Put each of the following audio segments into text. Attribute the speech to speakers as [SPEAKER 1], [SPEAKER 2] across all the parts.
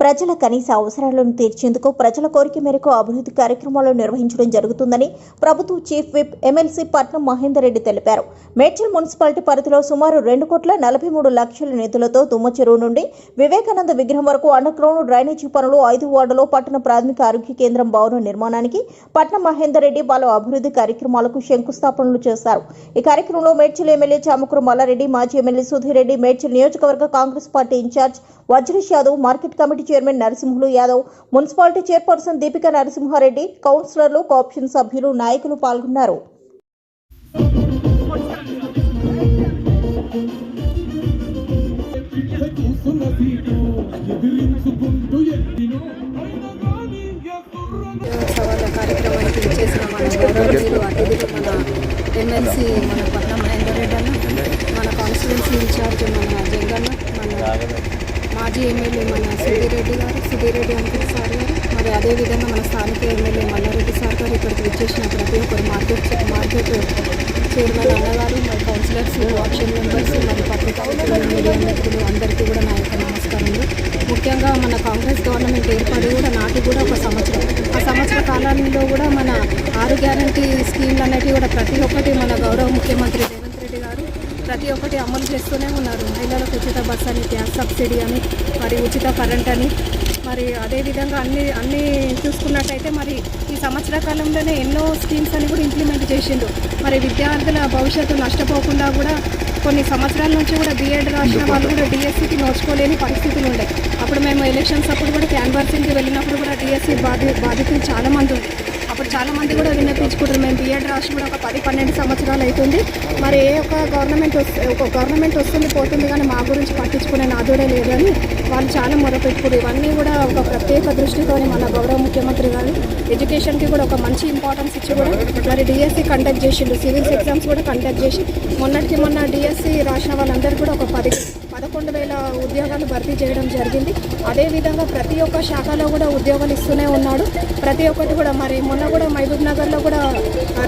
[SPEAKER 1] ప్రజల కనీస అవసరాలను తీర్చేందుకు ప్రజల కోరిక మేరకు అభివృద్ధి కార్యక్రమాలు నిర్వహించడం జరుగుతుందని ప్రభుత్వ చీఫ్ విప్ ఎమ్మెల్సీ పట్నం మహేందర్ రెడ్డి తెలిపారు. మేడ్చల్ మున్సిపాలిటీ పరిధిలో సుమారు రెండు కోట్ల నలభై మూడు లక్షల నిధులతో తుమ్మ చెరువు నుండి వివేకానంద విగ్రహం వరకు అండర్గ్రౌండ్ డ్రైనేజీ పనులు ఐదు వార్డులో పట్టణ ప్రాథమిక ఆరోగ్య కేంద్రం భవనం నిర్మాణానికి పట్నం మహేందర్ రెడ్డి పలు అభివృద్ధి కార్యక్రమాలకు శంకుస్థాపనలు చేశారు. ఈ కార్యక్రమంలో మేడ్చల్ ఎమ్మెల్యే చామకూరు మల్లారెడ్డి మాజీ ఎమ్మెల్యే సుధీర్ రెడ్డి మేడ్చల్ నియోజకవర్గ Congress party incharge Vajresh Yadav market committee chairman Narasimhulu Yadav municipality chairperson Deepika Narasimha Reddy కౌన్సిలర్లు కాప్షన్ సభ్యులు నాయకులు పాల్గొన్నారు.
[SPEAKER 2] కార్యక్రమానికి చేసిన మన గౌరవనీయులు అతిథులు మన ఎమ్మెల్సీ మన పట్నం మహేందర్ రెడ్డి అన్న మన కాన్స్టిట్యున్సీ ఇన్ఛార్జ్ మన జగన్ మన మాజీ ఎమ్మెల్యే మన సుధీరెడ్డి గారు సుధీరెడ్డి అంకుల్ సార్ గారు మరి అదేవిధంగా మన స్థానిక ఎమ్మెల్యే మల్లారెడ్డి సార్ గారు ఇక్కడికి విచ్చేసిన ప్రతి ఒక్కరు మార్కెట్ మార్కెట్ చైర్మన్ అన్నగారు మరి కౌన్సిలర్స్ ఆప్షన్ మెంబర్స్ మరి పత్రికా మీడియా మిత్రులు అందరికీ కూడా నా యొక్క నమస్కారములు ముఖ్యంగా మన కాంగ్రెస్ గవర్నమెంట్ ఏర్పాటు కూడా నాటి కూడా ఒక సంవత్సరం. ఆ సంవత్సర కాలంలో కూడా మన ఆరు గ్యారంటీ స్కీమ్లు అనేటివి కూడా ప్రతి ఒక్కటి మన గౌరవ ముఖ్యమంత్రి ప్రతి ఒక్కటి అమలు చేస్తూనే ఉన్నారు. మహిళలకు ఉచిత బస్ అని గ్యాస్ సబ్సిడీ అని మరి ఉచిత కరెంట్ అని. మరి అదేవిధంగా అన్ని అన్ని చూసుకున్నట్టయితే మరి ఈ సంవత్సర కాలంలోనే ఎన్నో స్కీమ్స్ అని కూడా ఇంప్లిమెంట్ చేసిండు. మరి విద్యార్థుల భవిష్యత్తు నష్టపోకుండా కూడా కొన్ని సంవత్సరాల నుంచి కూడా బీఎడ్ రాసిన వాళ్ళు కూడా డిఎస్సికి నోచుకోలేని పరిస్థితులు ఉండే. అప్పుడు మేము ఎలక్షన్స్ అప్పుడు కూడా క్యాన్వర్సింగ్కి వెళ్ళినప్పుడు కూడా డిఎస్సి బాధి బాధితులు చాలామంది ఉండే. అప్పుడు చాలా మంది కూడా విన్నపించుకుంటారు. మేము బీఎడ్ రాసి కూడా ఒక పది పన్నెండు సంవత్సరాలు అవుతుంది మరి ఏ ఒక్క గవర్నమెంట్ వస్తే ఒక గవర్నమెంట్ వస్తుంది పోతుంది కానీ మా గురించి పట్టించుకునే నాదుడే లేదు అని వాళ్ళు చాలా మొరపెట్టుకున్నారు ఇవన్నీ కూడా ఒక ప్రత్యేక దృష్టితోని మన గౌరవ ముఖ్యమంత్రి గారు ఎడ్యుకేషన్కి కూడా ఒక మంచి ఇంపార్టెన్స్ ఇచ్చి కూడా మరి డిఎస్సి కండక్ట్ చేసిండు. సివిల్స్ ఎగ్జామ్స్ కూడా కండక్ట్ చేసి మొన్నటికి మొన్న డిఎస్సి రాసిన వాళ్ళందరూ కూడా ఒక పది ఉద్యోగాలు భర్తీ చేయడం జరిగింది. అదేవిధంగా ప్రతి ఒక్క శాఖలో కూడా ఉద్యోగాలు ఇస్తూనే ఉన్నాడు. ప్రతి ఒక్కటి కూడా మరి మొన్న కూడా మహబూబ్ నగర్లో కూడా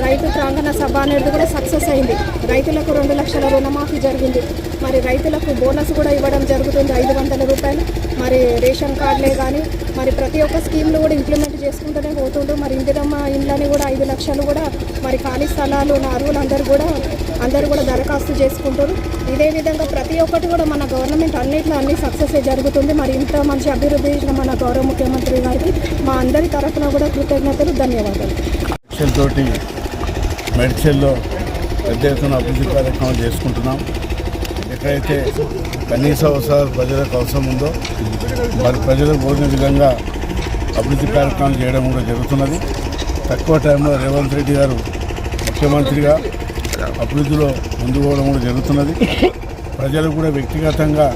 [SPEAKER 2] రైతు ప్రాంగణ సభ అనేది కూడా సక్సెస్ అయింది. రైతులకు రెండు లక్షల రుణమాఫీ జరిగింది. మరి రైతులకు బోనస్ కూడా ఇవ్వడం జరుగుతుంది. ఐదు వందల రూపాయలు. మరి రేషన్ కార్డులే కానీ మరి ప్రతి ఒక్క స్కీమ్లు కూడా ఇంప్లిమెంట్ చేసుకుంటూనే పోతుండ్రు మరి ఇందిరమ్మ ఇండ్లని కూడా ఐదు లక్షలు కూడా మరి ఖాళీ స్థలాలు ఉన్న అరువులందరూ కూడా అందరూ కూడా దరఖాస్తు చేసుకుంటారు. ఇదే విధంగా ప్రతి ఒక్కటి కూడా మన గవర్నమెంట్ అన్నింటిలో అన్ని సక్సెస్ జరుగుతుంది. మరి ఇంత మంచి అభివృద్ధి చేసిన మన గౌరవ ముఖ్యమంత్రి గారికి మా అందరి తరఫున కూడా కృతజ్ఞతలు ధన్యవాదాలు.
[SPEAKER 3] మెడ్చల్ తోటి మెడ్చల్లో పెద్ద ఎత్తున అభివృద్ధి కార్యక్రమం చేసుకుంటున్నాం. ఎక్కడైతే కనీస అవసరాలు ప్రజలకు అవసరం ఉందో మరి ప్రజలకు కోరిన విధంగా అభివృద్ధి కార్యక్రమాలు చేయడం కూడా జరుగుతున్నది. తక్కువ టైంలో రేవంత్ రెడ్డి గారు ముఖ్యమంత్రిగా అభివృద్ధిలో ముందుకోవడం కూడా జరుగుతున్నది. ప్రజలు కూడా వ్యక్తిగతంగా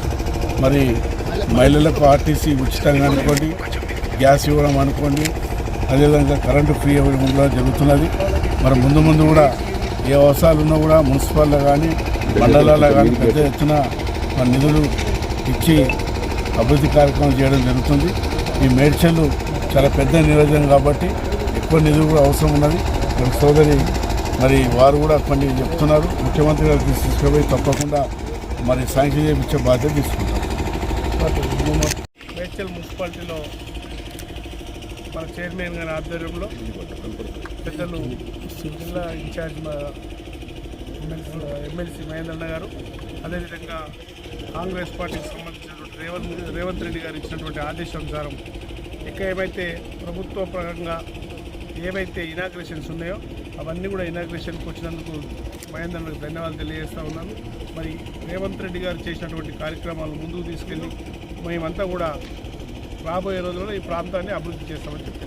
[SPEAKER 3] మరి మహిళలకు ఆర్టీసీ ఉచితంగా అనుకోండి గ్యాస్ ఇవ్వడం అనుకోండి అదేవిధంగా కరెంటు ఫ్రీ ఇవ్వడం కూడా జరుగుతున్నది. మరి ముందు ముందు కూడా ఏ అవసరాలు ఉన్నా కూడా మున్సిపాల్లో కానీ మండలాల్లో కానీ పెద్ద ఎత్తున మరి నిధులు ఇచ్చి అభివృద్ధి కార్యక్రమం చేయడం జరుగుతుంది. ఈ మేడ్చల్లు చాలా పెద్ద నియోజకం కాబట్టి ఎక్కువ నిధులు కూడా అవసరం ఉన్నది. మరి సోదరి మరి వారు కూడా కొన్ని చెప్తున్నారు. ముఖ్యమంత్రి గారికి తీసుకుపోయి తప్పకుండా మరి శాంక్షన్ చేయించే బాధ్యత తీసుకుంటాం.
[SPEAKER 4] మేడ్చల్ మున్సిపాలిటీలో మన చైర్మన్ గారి ఆధ్వర్యంలో పెద్దలు జిల్లా ఇన్ఛార్జ్ ఎమ్మెల్సీ ఎమ్మెల్సీ మహేంద్రన్న గారు అదేవిధంగా కాంగ్రెస్ పార్టీకి సంబంధించినటువంటి రేవంత్ రేవంత్ రెడ్డి గారు ఇచ్చినటువంటి ఆదేశానుసారం ఇక ఏమైతే ప్రభుత్వ పరంగా ఏవైతే ఇనాగ్రేషన్స్ ఉన్నాయో అవన్నీ కూడా ఇనాగ్రేషన్కి వచ్చినందుకు మహేంద్రకి ధన్యవాదాలు తెలియజేస్తా ఉన్నాను మరి రేవంత్ రెడ్డి గారు చేసినటువంటి కార్యక్రమాలు ముందుకు తీసుకెళ్ళి మేమంతా కూడా రాబోయే రోజుల్లో ఈ ప్రాంతాన్ని అభివృద్ధి చేస్తామని చెప్పారు